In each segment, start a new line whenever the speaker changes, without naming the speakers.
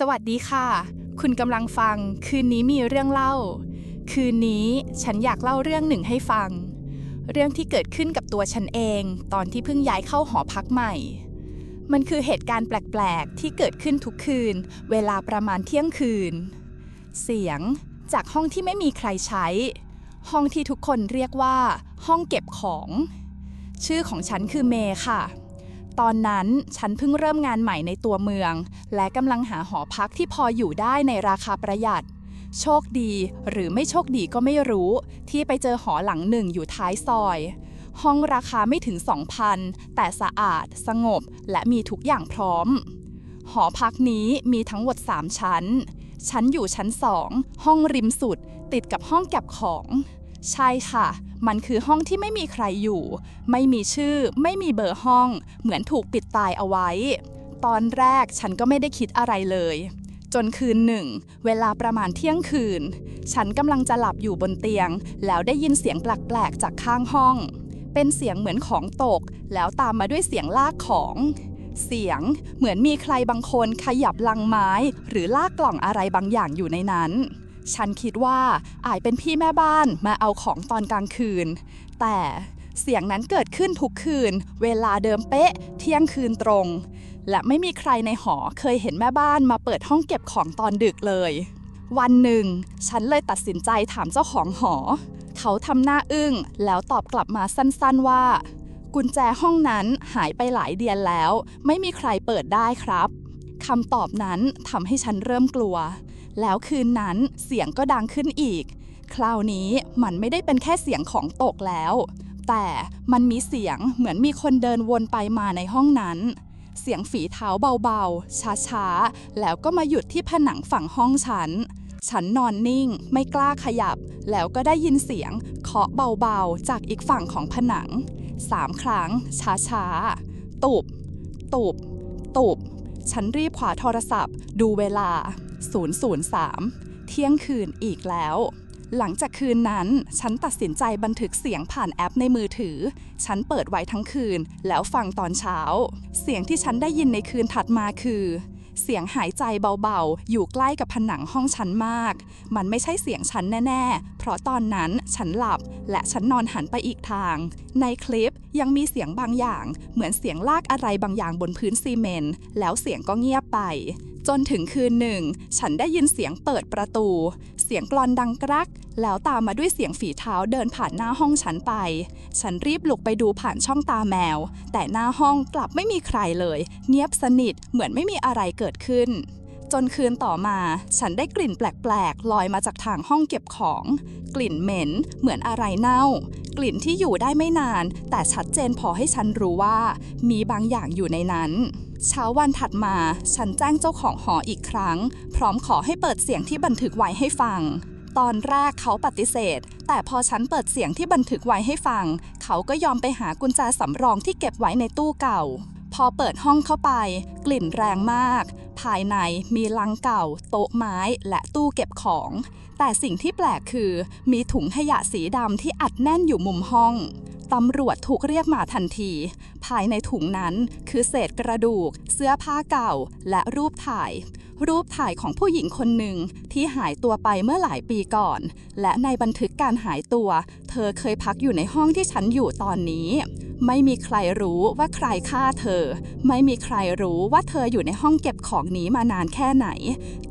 สวัสดีค่ะ คุณกำลังฟัง คืนนี้มีเรื่องเล่า คืนนี้ฉันอยากเล่าเรื่องหนึ่งให้ฟัง เรื่องที่เกิดขึ้นกับตัวฉันเอง ตอนที่เพิ่งย้ายเข้าหอพักใหม่ มันคือเหตุการณ์แปลกๆ ที่เกิดขึ้นทุกคืน เวลาประมาณเที่ยงคืน เสียงจากห้องที่ไม่มีใครใช้ ห้องที่ทุกคนเรียกว่า ห้องเก็บของ ชื่อของฉันคือเมย์ค่ะ ตอนนั้นฉันเพิ่งเริ่มงานใหม่ในตัวเมือง และกำลังหาหอพักที่พออยู่ได้ในราคาประหยัด โชคดีหรือไม่โชคดีก็ไม่รู้ ที่ไปเจอหอหลังหนึ่งอยู่ท้ายซอย ห้องราคาไม่ถึง 2,000 แต่สะอาด สงบ และมีทุกอย่างพร้อม หอพักนี้มีทั้งหมด 3 ชั้น ชั้นอยู่ชั้น2ห้องริมสุด ติดกับห้องเก็บของ ใช่ค่ะ มันคือห้องที่ไม่มีใครอยู่ ไม่มีชื่อ ไม่มีเบอร์ห้อง เหมือนถูกปิดตายเอาไว้ ตอนแรกฉันก็ไม่ได้คิดอะไรเลย จนคืนหนึ่ง เวลาประมาณเที่ยงคืน ฉันกำลังจะหลับอยู่บนเตียง แล้วได้ยินเสียงแปลกๆจากข้างห้อง เป็นเสียงเหมือนของตก แล้วตามมาด้วยเสียงลากของ เสียงเหมือนมีใครบางคนขยับลังไม้ หรือลากกล่องอะไรบางอย่างอยู่ในนั้น ฉันคิดว่าอาจเป็นพี่แม่บ้านมาเอาของตอนกลางคืน แต่เสียงนั้นเกิดขึ้นทุกคืน เวลาเดิมเป๊ะ เที่ยงคืนตรง และไม่มีใครในหอเคยเห็นแม่บ้านมาเปิดห้องเก็บของตอนดึกเลย วันหนึ่ง ฉันเลยตัดสินใจถามเจ้าของหอ เขาทำหน้าอึ้งแล้วตอบกลับมาสั้นๆว่า กุญแจห้องนั้นหายไปหลายเดือนแล้ว ไม่มีใครเปิดได้ครับคำตอบนั้นทำให้ฉันเริ่มกลัว แล้วคืนนั้นเสียงก็ดังขึ้นอีก คราวนี้มันไม่ได้เป็นแค่เสียงของตกแล้ว แต่มันมีเสียงเหมือนมีคนเดินวนไปมาในห้องนั้น เสียงฝีเท้าเบาๆ ช้าๆ แล้วก็มาหยุดที่ผนังฝั่งห้องฉัน ฉันนอนนิ่ง ไม่กล้าขยับ แล้วก็ได้ยินเสียงเคาะเบาๆ จากอีกฝั่งของผนังสามครั้งช้าๆ ตุบ ตุบ ตุบ ฉันรีบขวาโทรศัพท์ ดูเวลา 003 เที่ยงคืนอีกแล้ว หลังจากคืนนั้น ฉันตัดสินใจบันทึกเสียงผ่านแอปในมือถือ ฉันเปิดไว้ทั้งคืน แล้วฟังตอนเช้า เสียงที่ฉันได้ยินในคืนถัดมาคือ เสียงหายใจเบาๆ อยู่ใกล้กับผนังห้องฉันมาก มันไม่ใช่เสียงฉันแน่ๆ เพราะตอนนั้นฉันหลับและฉันนอนหันไปอีกทาง ในคลิปยังมีเสียงบางอย่าง เหมือนเสียงลากอะไรบางอย่างบนพื้นซีเมนต์แล้วเสียงก็เงียบไป จนถึงคืนหนึ่ง ฉันได้ยินเสียงเปิดประตู เสียงกลอนดังกรัก แล้วตามมาด้วยเสียงฝีเท้าเดินผ่านหน้าห้องฉันไป ฉันรีบลุกไปดูผ่านช่องตาแมว แต่หน้าห้องกลับไม่มีใครเลย เงียบสนิทเหมือนไม่มีอะไรเกิดขึ้น จนคืนต่อมา ฉันได้กลิ่นแปลกๆลอยมาจากทางห้องเก็บของ กลิ่นเหม็น เหมือนอะไรเน่า กลิ่นที่อยู่ได้ไม่นาน แต่ชัดเจนพอให้ฉันรู้ว่า มีบางอย่างอยู่ในนั้น เช้าวันถัดมา ฉันแจ้งเจ้าของหออีกครั้ง พร้อมขอให้เปิดเสียงที่บันทึกไว้ให้ฟังตอนแรกเขาปฏิเสธ แต่พอฉันเปิดเสียงที่บันทึกไว้ให้ฟัง เขาก็ยอมไปหากุญแจสำรองที่เก็บไว้ในตู้เก่า พอเปิดห้องเข้าไป กลิ่นแรงมาก ภายในมีลังเก่า โต๊ะไม้และตู้เก็บของ แต่สิ่งที่แปลกคือ มีถุงขยะสีดำที่อัดแน่นอยู่มุมห้องตำรวจถูกเรียกมาทันที ภายในถุงนั้นคือเศษกระดูก เสื้อผ้าเก่า และรูปถ่าย รูปถ่ายของผู้หญิงคนหนึ่งที่หายตัวไปเมื่อหลายปีก่อน และในบันทึกการหายตัว เธอเคยพักอยู่ในห้องที่ฉันอยู่ตอนนี้ ไม่มีใครรู้ว่าใครฆ่าเธอ ไม่มีใครรู้ว่าเธออยู่ในห้องเก็บของนี้มานานแค่ไหน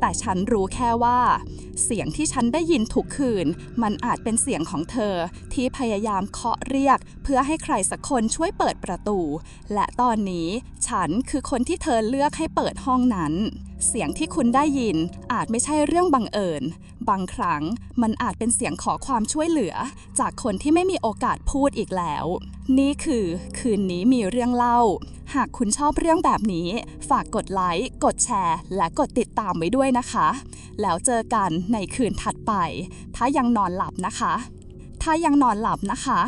แต่ฉันรู้แค่ว่า เสียงที่ฉันได้ยินทุกคืน มันอาจเป็นเสียงของเธอที่พยายามเคาะเรียก เพื่อให้ใครสักคนช่วยเปิดประตู และตอนนี้ฉันคือคนที่เธอเลือกให้เปิดห้องนั้น เสียงที่คุณได้ยินอาจไม่ใช่เรื่องบังเอิญ บางครั้งมันอาจเป็นเสียงขอความช่วยเหลือ จากคนที่ไม่มีโอกาสพูดอีกแล้ว นี่คือคืนนี้มีเรื่องเล่า หากคุณชอบเรื่องแบบนี้ ฝากกดไลค์ กดแชร์ และกดติดตามไว้ด้วยนะคะ แล้วเจอกันในคืนถัดไป ถ้ายังนอนหลับนะคะ ถ้ายังนอนหลับนะคะ